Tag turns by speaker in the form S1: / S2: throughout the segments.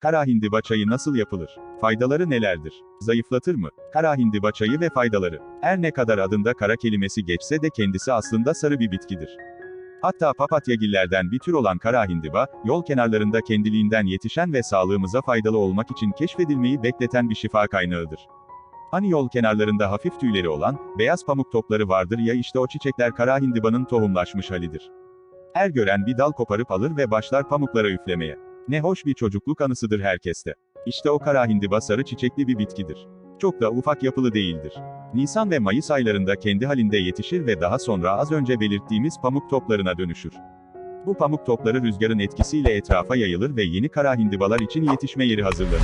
S1: Kara hindiba çayı nasıl yapılır? Faydaları nelerdir? Zayıflatır mı? Kara hindiba çayı ve faydaları. Her ne kadar adında kara kelimesi geçse de kendisi aslında sarı bir bitkidir. Hatta papatyagillerden bir tür olan kara hindiba, yol kenarlarında kendiliğinden yetişen ve sağlığımıza faydalı olmak için keşfedilmeyi bekleten bir şifa kaynağıdır. Hani yol kenarlarında hafif tüyleri olan, beyaz pamuk topları vardır ya işte o çiçekler kara hindibanın tohumlaşmış halidir. Her gören bir dal koparıp alır ve başlar pamuklara üflemeye. Ne hoş bir çocukluk anısıdır herkeste. İşte o kara hindiba sarı çiçekli bir bitkidir. Çok da ufak yapılı değildir. Nisan ve Mayıs aylarında kendi halinde yetişir ve daha sonra az önce belirttiğimiz pamuk toplarına dönüşür. Bu pamuk topları rüzgarın etkisiyle etrafa yayılır ve yeni kara hindibalar için yetişme yeri hazırlanır.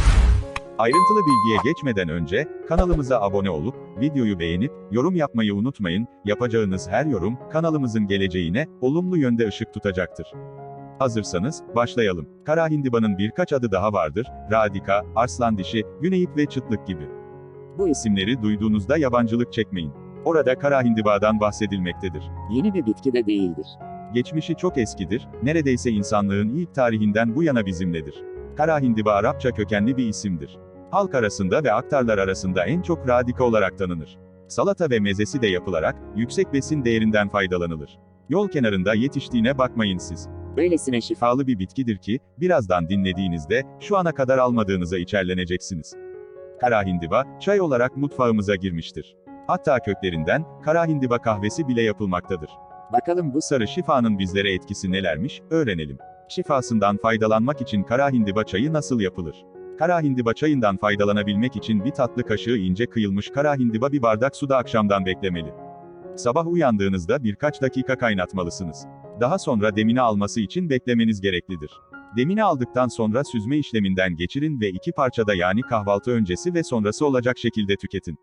S1: Ayrıntılı bilgiye geçmeden önce, kanalımıza abone olup, videoyu beğenip, yorum yapmayı unutmayın, yapacağınız her yorum, kanalımızın geleceğine, olumlu yönde ışık tutacaktır. Hazırsanız, başlayalım. Kara hindibanın birkaç adı daha vardır, radika, arslan dişi, güneyip ve çıtlık gibi. Bu isimleri duyduğunuzda yabancılık çekmeyin. Orada kara hindibadan bahsedilmektedir.
S2: Yeni bir bitki de değildir.
S1: Geçmişi çok eskidir, neredeyse insanlığın ilk tarihinden bu yana bizimledir. Kara hindiba Arapça kökenli bir isimdir. Halk arasında ve aktarlar arasında en çok radika olarak tanınır. Salata ve mezesi de yapılarak, yüksek besin değerinden faydalanılır. Yol kenarında yetiştiğine bakmayın siz.
S2: Böylesine şifa
S1: Şifalı bir bitkidir ki, birazdan dinlediğinizde, şu ana kadar almadığınıza içerleneceksiniz. Kara hindiba, çay olarak mutfağımıza girmiştir. Hatta köklerinden, kara hindiba kahvesi bile yapılmaktadır.
S2: bakalım Bu
S1: sarı şifanın bizlere etkisi nelermiş, öğrenelim. Şifasından faydalanmak için kara hindiba çayı nasıl yapılır? Kara hindiba çayından faydalanabilmek için bir tatlı kaşığı ince kıyılmış kara hindiba bir bardak suda akşamdan beklemeli. Sabah uyandığınızda birkaç dakika kaynatmalısınız. Daha sonra demini alması için beklemeniz gereklidir. Demini aldıktan sonra süzme işleminden geçirin ve iki parçada yani kahvaltı öncesi ve sonrası olacak şekilde tüketin.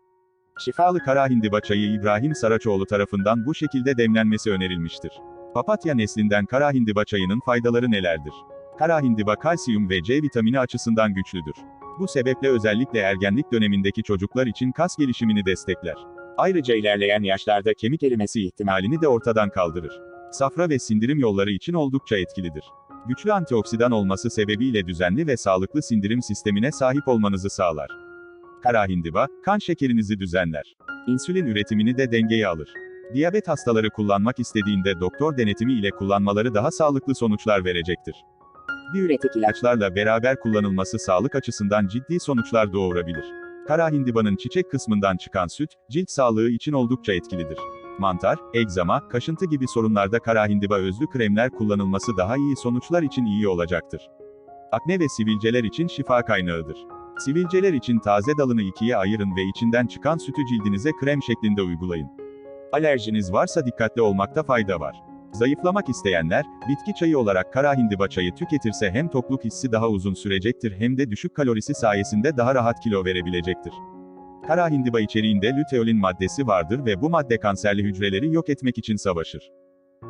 S1: Şifalı kara hindiba çayı İbrahim Saraçoğlu tarafından bu şekilde demlenmesi önerilmiştir. Papatya neslinden kara hindiba çayının faydaları nelerdir? Kara hindiba kalsiyum ve C vitamini açısından güçlüdür. Bu sebeple özellikle ergenlik dönemindeki çocuklar için kas gelişimini destekler. Ayrıca ilerleyen yaşlarda kemik erimesi ihtimalini de ortadan kaldırır. Safra ve sindirim yolları için oldukça etkilidir. Güçlü antioksidan olması sebebiyle düzenli ve sağlıklı sindirim sistemine sahip olmanızı sağlar. Kara hindiba, kan şekerinizi düzenler. İnsülin üretimini de dengeye alır. Diyabet hastaları kullanmak istediğinde doktor denetimi ile kullanmaları daha sağlıklı sonuçlar verecektir.
S2: diüretik ilaç
S1: İlaçlarla beraber kullanılması sağlık açısından ciddi sonuçlar doğurabilir. Kara hindibanın çiçek kısmından çıkan süt, cilt sağlığı için oldukça etkilidir. Mantar, egzama, kaşıntı gibi sorunlarda kara hindiba özlü kremler kullanılması daha iyi sonuçlar için iyi olacaktır. Akne ve sivilceler için şifa kaynağıdır. Sivilceler için taze dalını ikiye ayırın ve içinden çıkan sütü cildinize krem şeklinde uygulayın. Alerjiniz varsa dikkatli olmakta fayda var. Zayıflamak isteyenler, bitki çayı olarak kara hindiba çayı tüketirse hem tokluk hissi daha uzun sürecektir hem de düşük kalorisi sayesinde daha rahat kilo verebilecektir. Kara hindiba içeriğinde luteolin maddesi vardır ve bu madde kanserli hücreleri yok etmek için savaşır.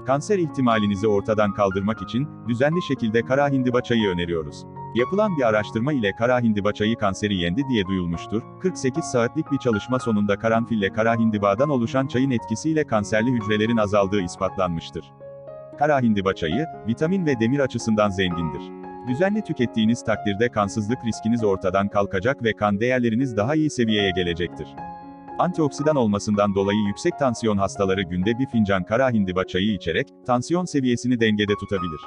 S1: Kanser ihtimalinizi ortadan kaldırmak için, düzenli şekilde kara hindiba çayı öneriyoruz. Yapılan bir araştırma ile kara hindiba çayı kanseri yendi diye duyulmuştur. 48 saatlik bir çalışma sonunda karanfille kara hindibadan oluşan çayın etkisiyle kanserli hücrelerin azaldığı ispatlanmıştır. Kara hindiba çayı, vitamin ve demir açısından zengindir. Düzenli tükettiğiniz takdirde kansızlık riskiniz ortadan kalkacak ve kan değerleriniz daha iyi seviyeye gelecektir. Antioksidan olmasından dolayı yüksek tansiyon hastaları günde bir fincan kara hindiba çayı içerek, tansiyon seviyesini dengede tutabilir.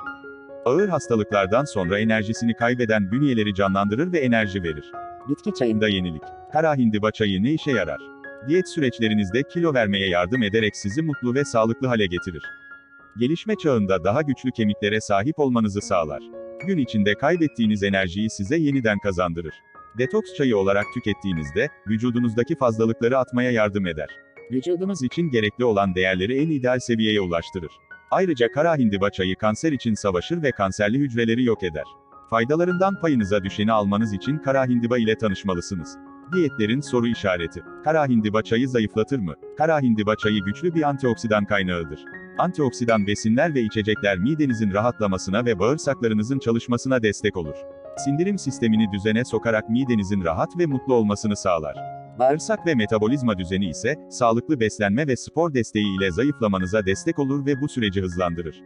S1: Ağır hastalıklardan sonra enerjisini kaybeden bünyeleri canlandırır ve enerji verir.
S2: bitki çayında
S1: Da yenilik. Kara hindiba çayı ne işe yarar? Diyet süreçlerinizde kilo vermeye yardım ederek sizi mutlu ve sağlıklı hale getirir. Gelişme çağında daha güçlü kemiklere sahip olmanızı sağlar. Gün içinde kaybettiğiniz enerjiyi size yeniden kazandırır. Detoks çayı olarak tükettiğinizde, vücudunuzdaki fazlalıkları atmaya yardım eder. Vücudunuz için gerekli olan değerleri en ideal seviyeye ulaştırır. Ayrıca kara hindiba çayı kanser için savaşır ve kanserli hücreleri yok eder. Faydalarından payınıza düşeni almanız için kara hindiba ile tanışmalısınız. Diyetlerin soru işareti. Kara hindiba çayı zayıflatır mı? Kara hindiba çayı güçlü bir antioksidan kaynağıdır. Antioksidan besinler ve içecekler midenizin rahatlamasına ve bağırsaklarınızın çalışmasına destek olur. Sindirim sistemini düzene sokarak midenizin rahat ve mutlu olmasını sağlar. Bağırsak ve metabolizma düzeni ise, sağlıklı beslenme ve spor desteği ile zayıflamanıza destek olur ve bu süreci hızlandırır.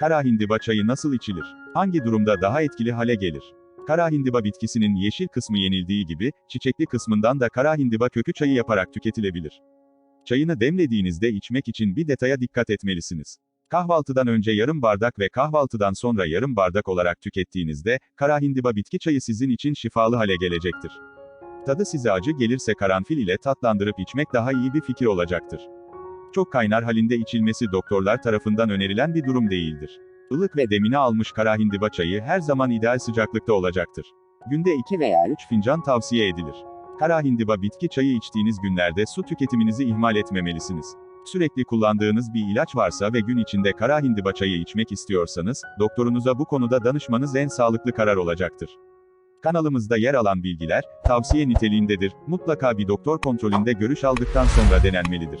S1: Kara hindiba çayı nasıl içilir? Hangi durumda daha etkili hale gelir? Kara hindiba bitkisinin yeşil kısmı yenildiği gibi, çiçekli kısmından da kara hindiba kökü çayı yaparak tüketilebilir. Çayını demlediğinizde içmek için bir detaya dikkat etmelisiniz. Kahvaltıdan önce yarım bardak ve kahvaltıdan sonra yarım bardak olarak tükettiğinizde, kara hindiba bitki çayı sizin için şifalı hale gelecektir. Tadı size acı gelirse karanfil ile tatlandırıp içmek daha iyi bir fikir olacaktır. Çok kaynar halinde içilmesi doktorlar tarafından önerilen bir durum değildir. Ilık ve demini almış kara hindiba çayı her zaman ideal sıcaklıkta olacaktır. Günde 2 veya 3 fincan tavsiye edilir. Kara hindiba bitki çayı içtiğiniz günlerde su tüketiminizi ihmal etmemelisiniz. Sürekli kullandığınız bir ilaç varsa ve gün içinde kara hindiba çayı içmek istiyorsanız, doktorunuza bu konuda danışmanız en sağlıklı karar olacaktır. Kanalımızda yer alan bilgiler, tavsiye niteliğindedir, mutlaka bir doktor kontrolünde görüş aldıktan sonra denenmelidir.